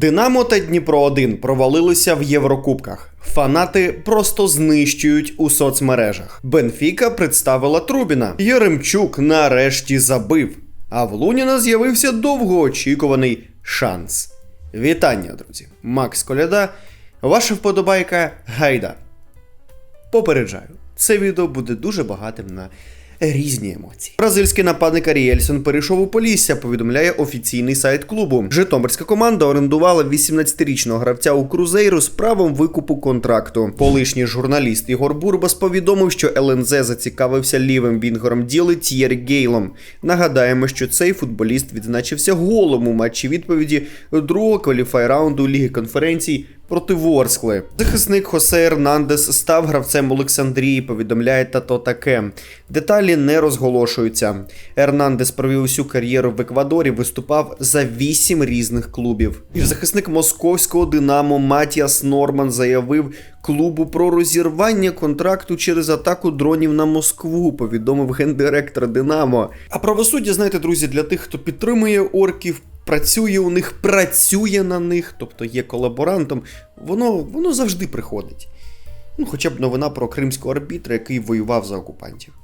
Динамо та Дніпро 1 провалилися в Єврокубках. Фанати просто знищують у соцмережах. Бенфіка представила Трубіна. Єремчук нарешті забив. А в Луніна з'явився довгоочікуваний шанс. Вітання, друзі! Макс Коляда, ваша вподобайка Гайда. Попереджаю, це відео буде дуже багатим на різні емоції. Бразильський нападник Аріельсон перейшов у Полісся, повідомляє офіційний сайт клубу. Житомирська команда орендувала 18-річного гравця у Крузейру з правом викупу контракту. Колишній журналіст Ігор Бурбас повідомив, що ЛНЗ зацікавився лівим вінгером діли Т'єрі Гейлом. Нагадаємо, що цей футболіст відзначився голом у матчі відповіді другого кваліфай раунду Ліги конференцій проти Ворскли. Захисник Хосе Ернандес став гравцем Олександрії, повідомляє тато таке. Деталі не розголошуються. Ернандес провів усю кар'єру в Еквадорі, виступав за вісім різних клубів. Півзахисник московського Динамо Матіас Норман заявив клубу про розірвання контракту через атаку дронів на Москву, повідомив гендиректор Динамо. А правосуддя, знаєте, друзі, для тих, хто підтримує орків працює у них, працює на них, тобто є колаборантом, воно воно завжди приходить. Ну, Хоча б новина про кримського арбітра, який воював за окупантів.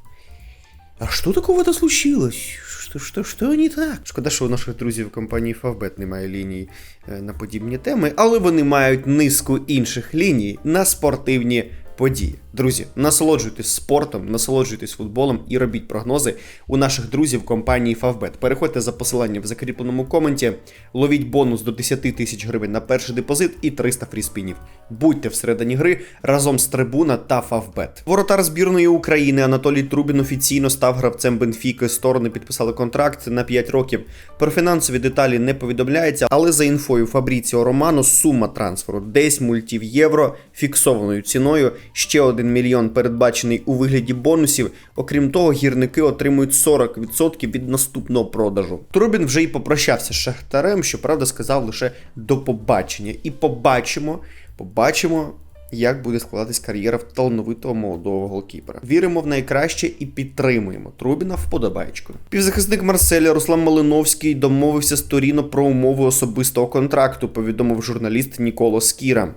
А що такого-то случилось? Що, що, що не так? Шкода, що у наших друзів компанії Favbet немає ліній е, на подібні теми, але вони мають низку інших ліній на спортивні події. Друзі, насолоджуйтесь спортом, насолоджуйтесь футболом і робіть прогнози у наших друзів компанії Favbet. Переходьте за посиланням в закріпленому коменті, ловіть бонус до 10 тисяч гривень на перший депозит і 300 фріспінів. Будьте всередині гри разом з Трибуна та Favbet. Воротар збірної України Анатолій Трубін офіційно став гравцем Бенфіки. Сторони підписали контракт на 5 років. Про фінансові деталі не повідомляється, але за інфою Фабріціо Романо сума трансферу 10 мультів євро фіксованою ціною. Ще один мільйон передбачений у вигляді бонусів. Окрім того, гірники отримують 40% від наступного продажу. Трубін вже й попрощався з Шахтарем, щоправда, сказав лише до побачення. І побачимо, побачимо. Як буде складатись кар'єра в талановитого молодого голкіпера? Віримо в найкраще і підтримуємо Трубіна вподобайчкою. Півзахисник Марселя Руслан Малиновський домовився з Торіно про умови особистого контракту. Повідомив журналіст Ніколо Скіра.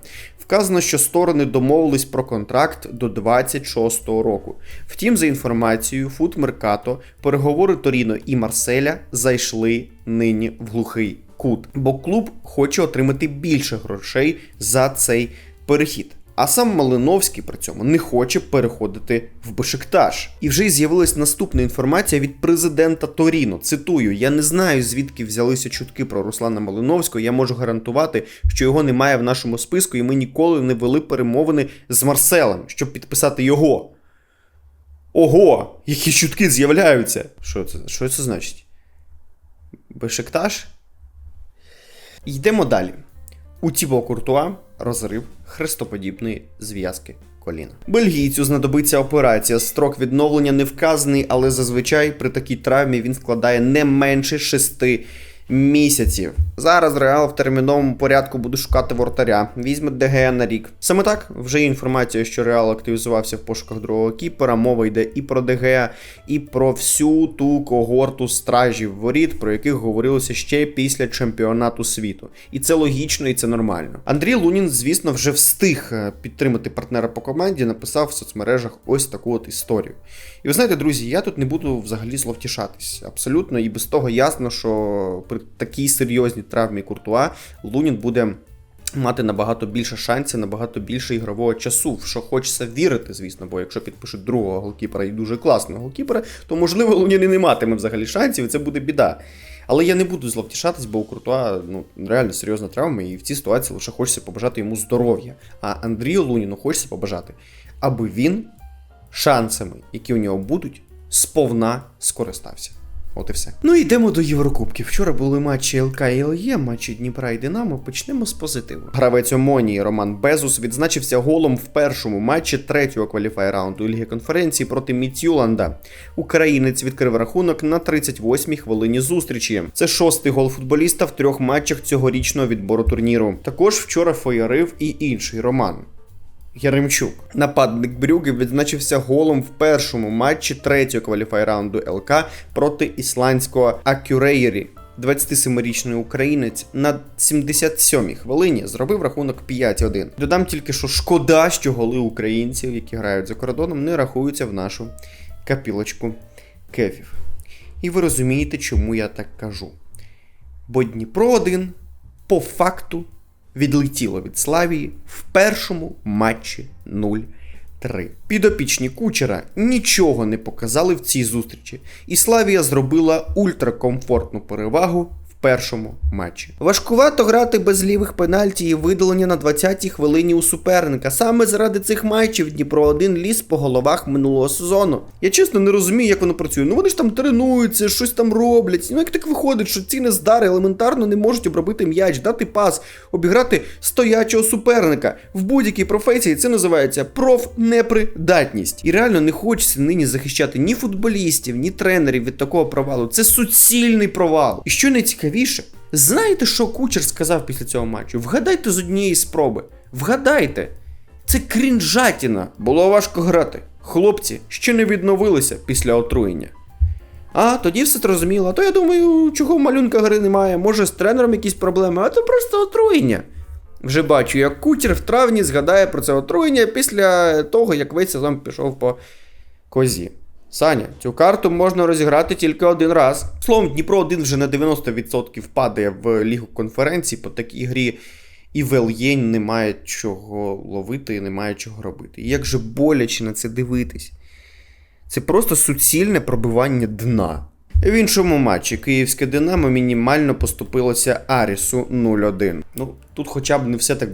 Вказано, що сторони домовились про контракт до 26-го року. Втім, за інформацією Фут Меркато, переговори Торіно і Марселя зайшли нині в глухий кут, бо клуб хоче отримати більше грошей за цей перехід. А сам Малиновський при цьому не хоче переходити в Бешикташ. І вже й з'явилась наступна інформація від президента Торіно. Цитую: я не знаю, звідки взялися чутки про Руслана Малиновського. Я можу гарантувати, що його немає в нашому списку, і ми ніколи не вели перемовини з Марселем, щоб підписати його. Ого! Які чутки з'являються! Що це Що це значить? Бешикташ? Йдемо далі. У Тібо Куртуа розрив хрестоподібної зв'язки коліна. Бельгійцю знадобиться операція. Строк відновлення не вказаний, але зазвичай при такій травмі він складає не менше шести місяців. Зараз Реал в терміновому порядку буде шукати вратаря. Візьме ДГ на рік. Саме так вже є інформація, що Реал активізувався в пошуках другого кіпера. Мова йде і про ДГ, і про всю ту когорту стражів воріт, про яких говорилося ще після чемпіонату світу. І це логічно, і це нормально. Андрій Лунін, звісно, вже встиг е, підтримати партнера по команді, написав в соцмережах ось таку от історію. І ви знаєте, друзі, я тут не буду взагалі зловтішатись. Абсолютно, і без того ясно, що при такій серйозній травмі Куртуа Лунін буде. Мати набагато більше шансів, набагато більше ігрового часу, в що хочеться вірити, звісно, бо якщо підпишуть другого голкіпера і дуже класного голкіпера, то можливо Лунін і не матиме взагалі шансів, і це буде біда. Але я не буду зловтішатись, бо у Куртуа ну, реально серйозна травма, і в цій ситуації лише хочеться побажати йому здоров'я. А Андрію Луніну хочеться побажати, аби він шансами, які у нього будуть, сповна скористався. От і все. Ну йдемо до Єврокубків. Вчора були матчі ЛК і ЛЄ, матчі Дніпра і Динамо. Почнемо з позитиву. Гравець Омонії Роман Безус відзначився голом в першому матчі третього кваліфай раунду Ліги конференції проти Мітюланда. Українець відкрив рахунок на 38-й хвилині зустрічі. Це шостий гол футболіста в трьох матчах цьогорічного відбору турніру. Також вчора феєрив і інший Роман. Яремчук. Нападник Брюги відзначився голом в першому матчі третього кваліфай раунду ЛК проти ісландського Акюрейрі. 27-річний українець на 77-й хвилині зробив рахунок 5-1. Додам тільки, що шкода, що голи українців, які грають за кордоном, не рахуються в нашу капілочку кефів. І ви розумієте, чому я так кажу. Бо Дніпро 1 по факту відлетіло від Славії в першому матчі 0-3. Підопічні кучера нічого не показали в цій зустрічі, і Славія зробила ультракомфортну перевагу першому матчі. Важкувато грати без лівих пенальті і видалення на 20-й хвилині у суперника. Саме заради цих матчів Дніпро 1 ліз по головах минулого сезону. Я чесно не розумію, як воно працює. Ну вони ж там тренуються, щось там роблять. Ну як так виходить, що ці нездари елементарно не можуть обробити м'яч, дати пас, обіграти стоячого суперника. В будь-якій професії це називається профнепридатність. І реально не хочеться нині захищати ні футболістів, ні тренерів від такого провалу. Це суцільний провал. І що найцікавіше, знаєте, що кучер сказав після цього матчу? Вгадайте з однієї спроби. Вгадайте. Це крінжатіна. Було важко грати. Хлопці ще не відновилися після отруєння. А, тоді все зрозуміло. То я думаю, чого в малюнка гри немає. Може з тренером якісь проблеми, а то просто отруєння. Вже бачу, як кутір в травні згадає про це отруєння після того, як весь сезон пішов по козі. Саня, цю карту можна розіграти тільки один раз. Словом, Дніпро 1 вже на 90% падає в лігу конференцій по такій грі. І Вельєнь не має чого ловити і не має чого робити. І як же боляче на це дивитись. Це просто суцільне пробивання дна. В іншому матчі київське Динамо мінімально поступилося Арісу 0-1. Ну, тут хоча б не все так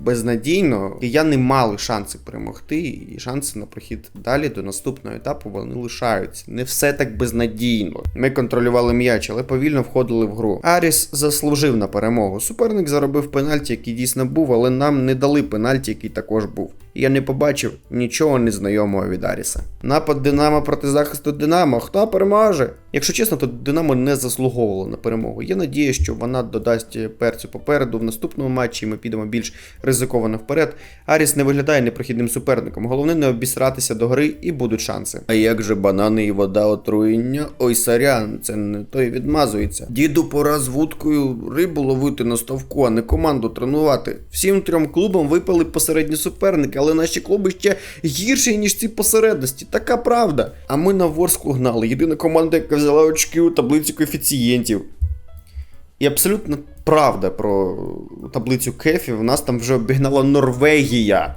безнадійно. і я не мали шанси перемогти, і шанси на прохід далі до наступного етапу вони лишаються. Не все так безнадійно. Ми контролювали м'яч, але повільно входили в гру. Аріс заслужив на перемогу. Суперник заробив пенальті, який дійсно був, але нам не дали пенальті, який також був. Я не побачив нічого незнайомого від Аріса. Напад Динамо проти захисту Динамо. Хто переможе? Якщо чесно, то Динамо не заслуговувало на перемогу. Є надія, що вона додасть перцю попереду в наступному матчі. Ми підемо більш ризиковано вперед. Аріс не виглядає непрохідним суперником. Головне не обісратися до гри і будуть шанси. А як же банани і вода отруєння? Ой, сорян, це не той відмазується. Діду, пора з вудкою рибу ловити на ставку, а не команду тренувати. Всім трьом клубам випали посередні суперники, але наші клуби ще гірші, ніж ці посередності. Така правда. А ми на Ворску гнали. Єдина команда, яка взяла очки у таблиці коефіцієнтів. І абсолютно правда про таблицю кефів. У нас там вже обігнала Норвегія.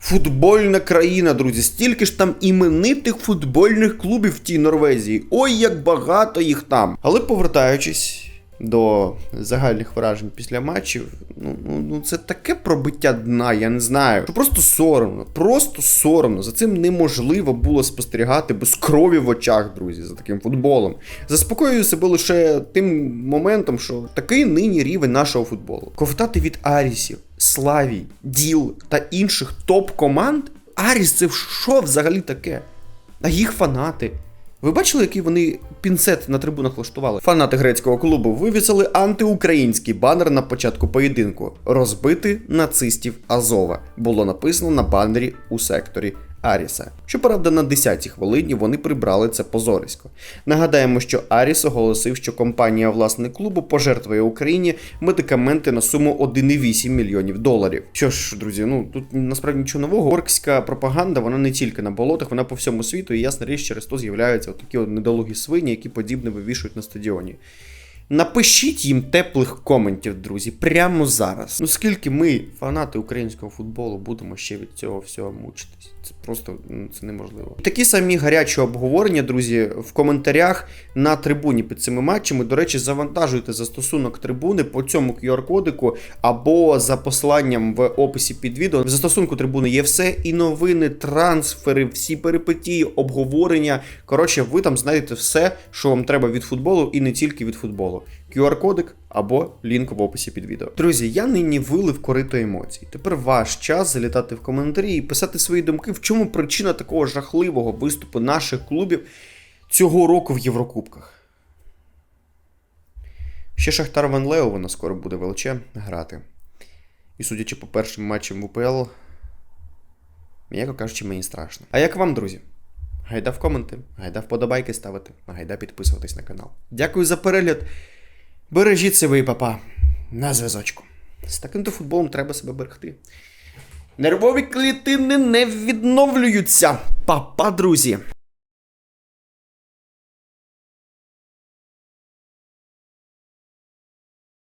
Футбольна країна, друзі. Стільки ж там іменитих футбольних клубів в тій Норвезії. Ой, як багато їх там. Але повертаючись до загальних вражень після матчів, ну, ну, ну це таке пробиття дна, я не знаю. Що просто соромно, просто соромно. За цим неможливо було спостерігати без крові в очах, друзі, за таким футболом. Заспокоюю себе лише тим моментом, що такий нині рівень нашого футболу. Ковтати від Арісів, Славій, Діл та інших топ-команд. Аріс це що взагалі таке? А їх фанати. Ви бачили, який вони пінцет на трибунах влаштували? Фанати грецького клубу вивісили антиукраїнський банер на початку поєдинку розбити нацистів Азова. Було написано на банері у секторі Аріса. Щоправда, на 10-й хвилині вони прибрали це позорисько. Нагадаємо, що Аріс оголосив, що компанія власник клубу пожертвує Україні медикаменти на суму 1,8 мільйонів доларів. Що ж, друзі, ну тут насправді нічого нового. Оркська пропаганда, вона не тільки на болотах, вона по всьому світу, і ясна річ, через то з'являються такі недолугі свині, які подібне вивішують на стадіоні. Напишіть їм теплих коментів, друзі, прямо зараз. Ну скільки ми, фанати українського футболу, будемо ще від цього всього мучитись. Це просто ну, це неможливо. Такі самі гарячі обговорення, друзі, в коментарях на трибуні під цими матчами. До речі, завантажуйте застосунок трибуни по цьому QR-кодику або за посиланням в описі під відео. В застосунку трибуни є все і новини, трансфери, всі перипетії, обговорення. Коротше, ви там знайдете все, що вам треба від футболу, і не тільки від футболу. QR-кодик або лінк в описі під відео. Друзі, я нині вилив корито емоцій. Тепер ваш час залітати в коментарі і писати свої думки, в чому причина такого жахливого виступу наших клубів цього року в Єврокубках. Ще Шахтар Ван Леована скоро буде в ЛЧ грати. І судячи по першим матчам в УПЛ, м'яко кажучи, мені страшно. А як вам, друзі? Гайда в коменти, гайда вподобайки ставити, гайда підписуватись на канал. Дякую за перегляд Бережіть себе, і папа. На зв'язочку. З таким то футболом треба себе берегти. Нервові клітини не відновлюються. Папа, друзі.